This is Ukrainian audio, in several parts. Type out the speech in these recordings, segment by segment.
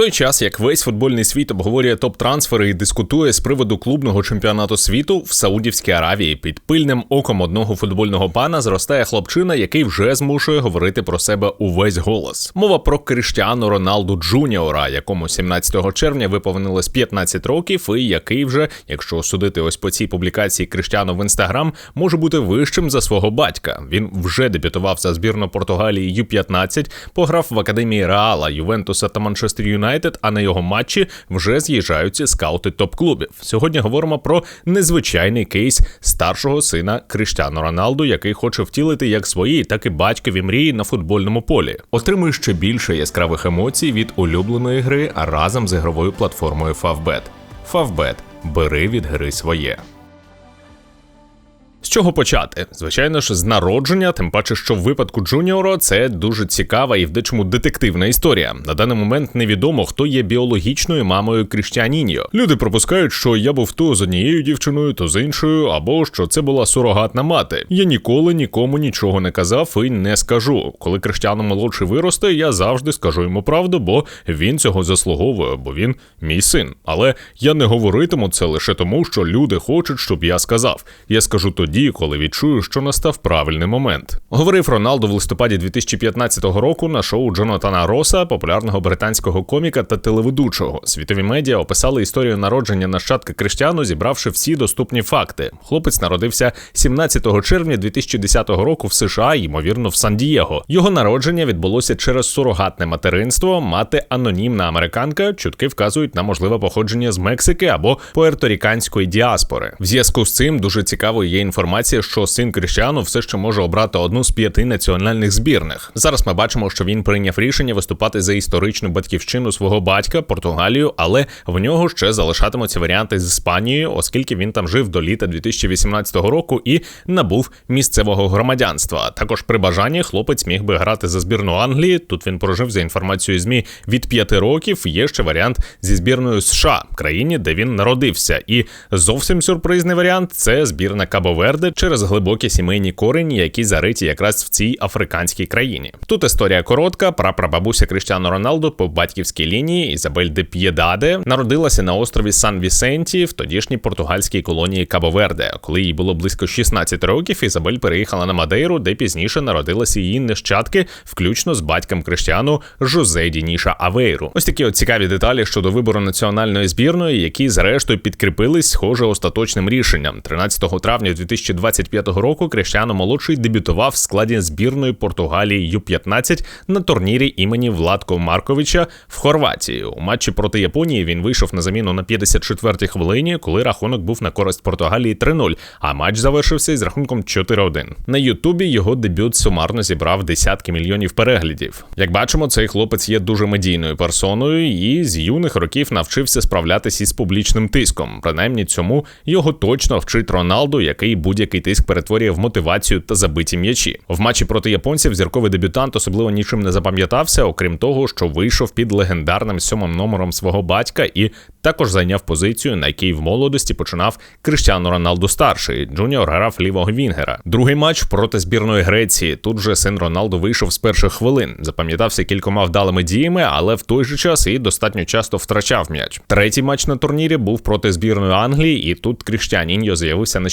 той час, як весь футбольний світ обговорює топ-трансфери і дискутує з приводу клубного чемпіонату світу в Саудівській Аравії, під пильним оком одного футбольного пана зростає хлопчина, який вже змушує говорити про себе увесь голос. Мова про Криштіану Роналду Джуніора, якому 17 червня виповнилось 15 років, і який вже, якщо судити ось по цій публікації Криштіану в інстаграм, може бути вищим за свого батька. Він вже дебютував за збірну Португалії Ю-15, пограв в академії Реала, Ювентуса та Манчестер Юнайтед, Юнайтед, а на його матчі вже з'їжджаються скаути топ-клубів. Сьогодні говоримо про незвичайний кейс старшого сина Криштяно Роналду, який хоче втілити як свої, так і батькові мрії на футбольному полі. Отримує ще більше яскравих емоцій від улюбленої гри разом з ігровою платформою Favbet. Favbet. бери від гри своє. З чого почати? Звичайно ж, з народження, тим паче, що в випадку Джуніора це дуже цікава і в дечому детективна історія. На даний момент невідомо, хто є біологічною мамою Кріштіаніньо. Люди пропускають, що я був то з однією дівчиною, то з іншою, або що це була сурогатна мати. Я ніколи нікому нічого не казав і не скажу. Коли Криштіану молодший виросте, я завжди скажу йому правду, бо він цього заслуговує, бо він мій син. Але я не говоритиму це лише тому, що люди хочуть, щоб я сказав. Я скажу тоді тоді, коли відчую, що настав правильний момент. Говорив Роналду в листопаді 2015 року на шоу Джонатана Роса, популярного британського коміка та телеведучого. Світові медіа описали історію народження нащадка Криштяну, зібравши всі доступні факти. Хлопець народився 17 червня 2010 року в США, ймовірно, в Сан-Дієго. Його народження відбулося через сурогатне материнство. Мати анонімна американка. Чутки вказують на можливе походження з Мексики або пуерторіканської діаспори. В зв'язку з цим дуже цікавою є інформація інформація, що син Кріштіану все ще може обрати одну з п'яти національних збірних. Зараз ми бачимо, що він прийняв рішення виступати за історичну батьківщину свого батька Португалію, але в нього ще залишатимуться варіанти з Іспанією, оскільки він там жив до літа 2018 року і набув місцевого громадянства. Також при бажанні хлопець міг би грати за збірну Англії. Тут він прожив за інформацією змі від п'яти років. Є ще варіант зі збірною США, країні, де він народився. І зовсім сюрпризний варіант це збірна Кабо-Верде, Верде через глибокі сімейні корені, які зариті якраз в цій африканській країні. Тут історія коротка. Прапрабабуся Криштіану Роналду по батьківській лінії Ізабель де П'єдаде народилася на острові Сан Вісенті в тодішній португальській колонії Кабо-Верде. Коли їй було близько 16 років, Ізабель переїхала на Мадейру, де пізніше народилися її нащадки, включно з батьком Криштіану Жозе Дініша Авейру. Ось такі от цікаві деталі щодо вибору національної збірної, які зрештою підкріпились схоже остаточним рішенням 13 травня 2000 2025 року Крещано молодший дебютував в складі збірної Португалії Ю-15 на турнірі імені Владко Марковича в Хорватії. У матчі проти Японії він вийшов на заміну на 54-й хвилині, коли рахунок був на користь Португалії 3-0, а матч завершився із рахунком 4-1. На Ютубі його дебют сумарно зібрав десятки мільйонів переглядів. Як бачимо, цей хлопець є дуже медійною персоною і з юних років навчився справлятися із публічним тиском. Принаймні цьому його точно вчить Роналду, який будь будь-який тиск перетворює в мотивацію та забиті м'ячі. В матчі проти японців зірковий дебютант особливо нічим не запам'ятався, окрім того, що вийшов під легендарним сьомим номером свого батька і також зайняв позицію, на якій в молодості починав Криштіану Роналду старший. Джуніор грав лівого Вінгера. Другий матч проти збірної Греції. Тут же син Роналду вийшов з перших хвилин. Запам'ятався кількома вдалими діями, але в той же час і достатньо часто втрачав м'яч. Третій матч на турнірі був проти збірної Англії, і тут Кріштіаніньо з'явився на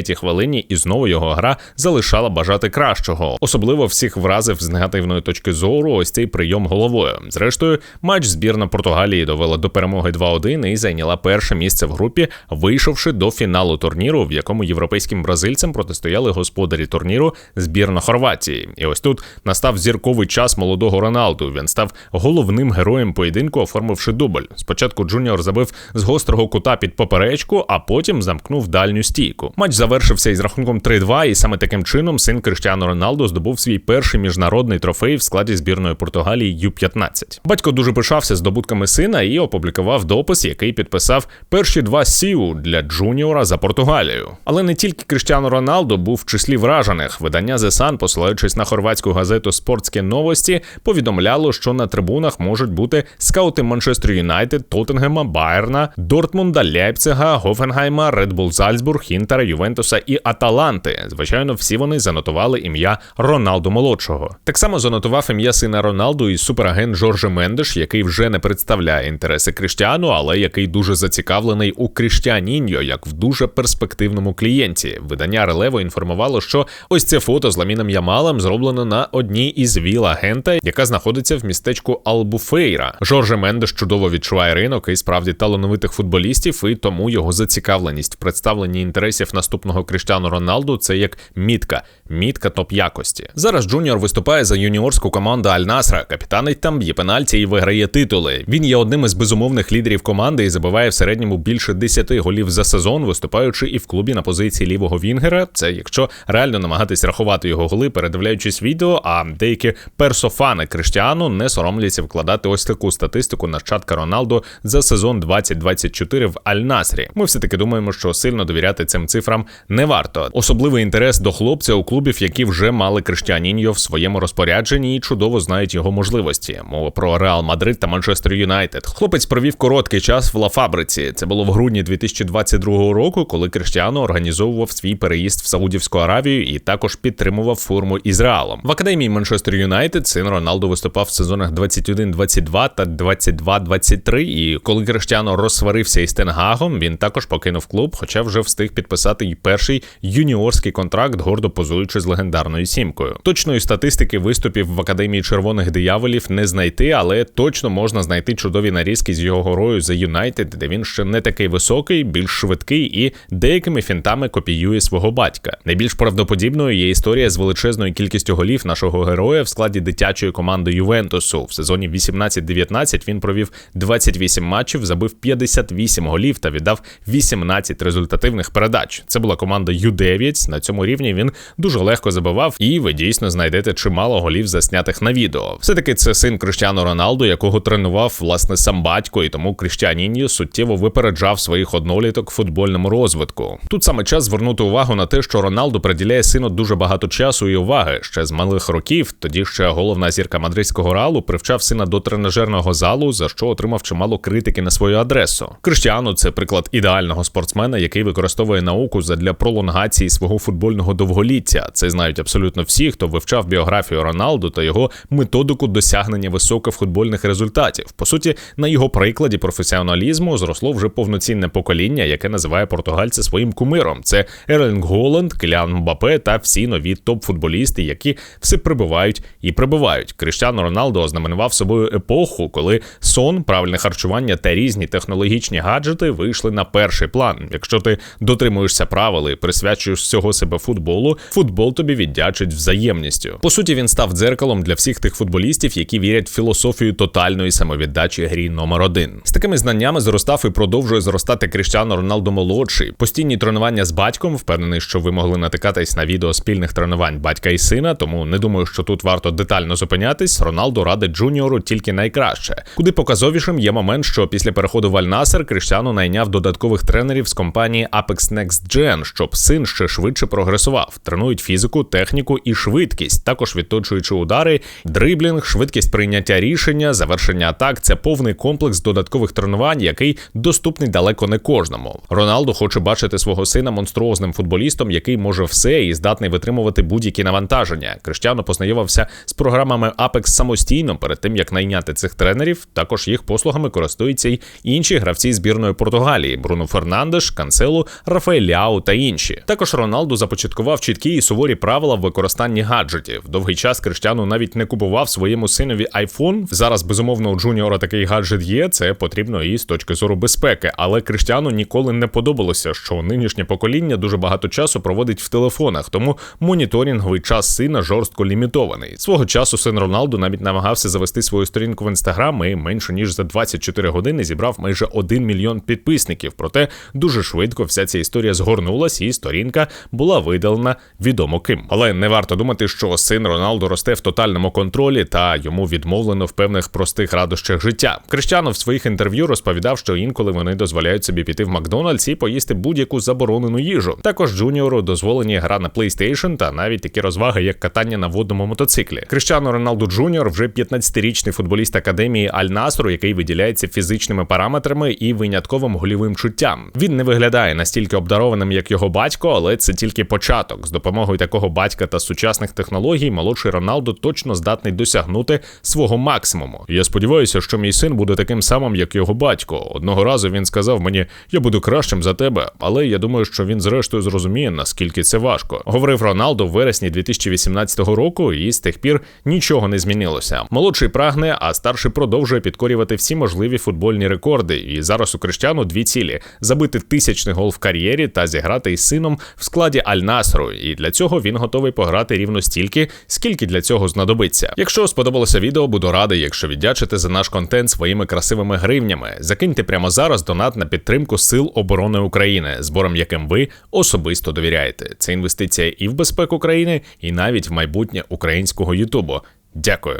63-й хвилині, і знову його гра залишала бажати кращого. Особливо всіх вразив з негативної точки зору. Ось цей прийом головою. Зрештою, матч збірна Португалії довела до перемоги 2-1 і зайняла перше місце в групі, вийшовши до фіналу турніру, в якому європейським бразильцям протистояли господарі турніру збірна Хорватії. І ось тут настав зірковий час молодого Роналду. Він став головним героєм поєдинку, оформивши дубль. Спочатку Джуніор забив з гострого кута під поперечку, а потім замкнув дальню стійку. Матч завершився із рахунком 3-2, і саме таким чином син Криштіану Роналду здобув свій перший міжнародний трофей в складі збірної Португалії Ю-15. Батько дуже пишався здобутками сина і опублікував допис, який підписав перші два сіу для Джуніора за Португалію. Але не тільки Криштіану Роналду був в числі вражених. Видання The Sun, посилаючись на хорватську газету Спортські новості, повідомляло, що на трибунах можуть бути скаути Манчестер Юнайтед, Тоттенгема, Байерна, Дортмунда, Ляйпцига, Гофенгайма, Редбул Зальцбург, Інтера, Ювентус Ювентуса і Аталанти. Звичайно, всі вони занотували ім'я Роналду молодшого. Так само занотував ім'я сина Роналду і суперагент Жорже Мендеш, який вже не представляє інтереси Кріштіану, але який дуже зацікавлений у Кріштіаніньо як в дуже перспективному клієнті. Видання Релево інформувало, що ось це фото з Ламіном Ямалем зроблено на одній із віл агента, яка знаходиться в містечку Албуфейра. Жорже Мендеш чудово відчуває ринок і справді талановитих футболістів, і тому його зацікавленість в представленні інтересів наступного Кріштіану Роналду це як мітка, мітка топ якості. Зараз Джуніор виступає за юніорську команду Аль-Насра, капітанить там б'є пенальті і виграє титули. Він є одним із безумовних лідерів команди і забиває в середньому більше 10 голів за сезон, виступаючи і в клубі на позиції лівого Вінгера. Це якщо реально намагатись рахувати його голи, передивляючись відео. А деякі персофани Криштіану не соромляться вкладати ось таку статистику нащадка Роналду за сезон 2024 в Аль-Насрі. Ми все таки думаємо, що сильно довіряти цим цифрам не варто. Особливий інтерес до хлопця у клубів, які вже мали Криштіаніньо в своєму розпорядженні і чудово знають його можливості. Мова про Реал Мадрид та Манчестер Юнайтед. Хлопець провів короткий час в Ла Фабриці. Це було в грудні 2022 року, коли Криштіано організовував свій переїзд в Саудівську Аравію і також підтримував форму із Реалом. В академії Манчестер Юнайтед син Роналду виступав в сезонах 21-22 та 22-23, І коли Криштіано розсварився із Тенгагом, він також покинув клуб, хоча вже встиг підписати й перший юніорський контракт, гордо позуючи з легендарною сімкою. Точної статистики виступів в академії червоних дияволів не знайти, але точно можна знайти чудові нарізки з його горою за Юнайтед, де він ще не такий високий, більш швидкий і деякими фінтами копіює свого батька. Найбільш правдоподібною є історія з величезною кількістю голів нашого героя в складі дитячої команди Ювентусу. В сезоні 18-19 він провів 28 матчів, забив 58 голів та віддав 18 результативних передач. Це була команда Ю-9. На цьому рівні він дуже легко забивав, і ви дійсно знайдете чимало голів заснятих на відео. Все таки це син Криштіану Роналду, якого тренував власне сам батько, і тому Кріштіаніньо суттєво випереджав своїх одноліток в футбольному розвитку. Тут саме час звернути увагу на те, що Роналду приділяє сину дуже багато часу і уваги ще з малих років. Тоді ще головна зірка мадридського реалу привчав сина до тренажерного залу, за що отримав чимало критики на свою адресу. Криштіану це приклад ідеального спортсмена, який використовує науку задля пролонгації свого футбольного довголіття. Це знають абсолютно всі, хто вивчав біографію Роналду та його методику досягнення високих футбольних результатів. По суті, на його прикладі професіоналізму зросло вже повноцінне покоління, яке називає португальця своїм кумиром. Це Ерлінг Голланд, Кілян Мбапе та всі нові топ-футболісти, які все прибувають і прибувають. Кріштіану Роналдо ознаменував собою епоху, коли сон, правильне харчування та різні технологічні гаджети вийшли на перший план. Якщо ти дотримуєшся правил і присвячуєш всього себе футболу, футбол тобі віддячить взаємністю. По суті, він став дзеркалом для всіх тих футболістів, які вірять в філософію тотальної самовіддачі грі номер один. З такими знаннями зростав і продовжує зростати Кріштіану Роналдо молодший. Постійні тренування з батьком. Впевнений, що ви могли натикатись на відео спільних тренувань батька і сина. Тому не думаю, що тут варто детально зупинятись. Роналдо радить Джуніору тільки найкраще. Куди показовішим є момент, що після переходу в Аль-Насер Кріштіану найняв додаткових тренерів з компанії Apex Next Gen, щоб син ще швидше прогресував. Тренують фізику, техніку і швидкість, також відточуючи удари, дриблінг, швидкість прийняття рішення, завершення атак. Це повний комплекс додаткових тренувань, який доступний далеко не кожному. Роналду хоче бачити свого сина монструозним футболістом, який може все і здатний витримувати будь-які навантаження. Криштяно познайомився з програмами Apex самостійно перед тим як найняти цих тренерів. Також їх послугами користуються й інші гравці збірної Португалії: Бруно Фернандеш, Канцелу, Рафаель Ляу та інші. Також Роналду започаткував чіткі і суворі правила в використанні гаджетів. Довгий час Криштяну навіть не купував своєму синові iPhone. Зараз безумовно у Джуніора такий гаджет є. Це потрібно і з точки зору безпеки. Але Криштяну ніколи не подобалося, що нинішнє покоління дуже багато часу проводить в телефонах, тому моніторинговий час сина жорстко лімітований. Свого часу син Роналду навіть намагався завести свою сторінку в інстаграм і менше ніж за 24 години зібрав майже 1 мільйон підписників. Проте дуже швидко вся ця історія згорнулась, і сторінка була видалена відомо ким. Але не варто думати, що син Роналду росте в тотальному контролі та йому відмовлено в певних простих радощах життя. Криштяно в своїх інтерв'ю розповідав, що інколи вони дозволяють собі піти в Макдональдс і поїсти будь-яку заборонену їжу. Також Джуніору дозволені гра на PlayStation та навіть такі розваги, як катання на водному мотоциклі. Криштяно Роналду Джуніор вже 15-річний футболіст академії Аль Насру, який виділяється фізичними параметрами і винятковим голівим чуттям. Він не виглядає настільки обдарованим, як його батько, але це тільки початок. З допомогою такого батька та сучасних технологій молодший Роналдо точно здатний досягнути свого максимуму. Я сподіваюся, що мій син буде таким самим, як його батько. Одного разу він сказав мені: я буду кращим за тебе, але я думаю, що він зрештою зрозуміє, наскільки це важко. Говорив Роналдо в вересні 2018 року, і з тих пір нічого не змінилося. Молодший прагне, а старший продовжує підкорювати всі можливі футбольні рекорди. І зараз у Криштяну дві цілі: забити тисячний гол в кар'єрі та зіграти із сином в складі Аль-Насру. І для цього він готовий пограти рівно стільки, скільки для цього знадобиться. Якщо сподобалося відео, буду радий, якщо віддячите за наш контент своїми красивими гривнями. Закиньте прямо зараз донат на підтримку Сил оборони України, збором яким ви особисто довіряєте. Це інвестиція і в безпеку країни, і навіть в майбутнє українського Ютубу. Дякую.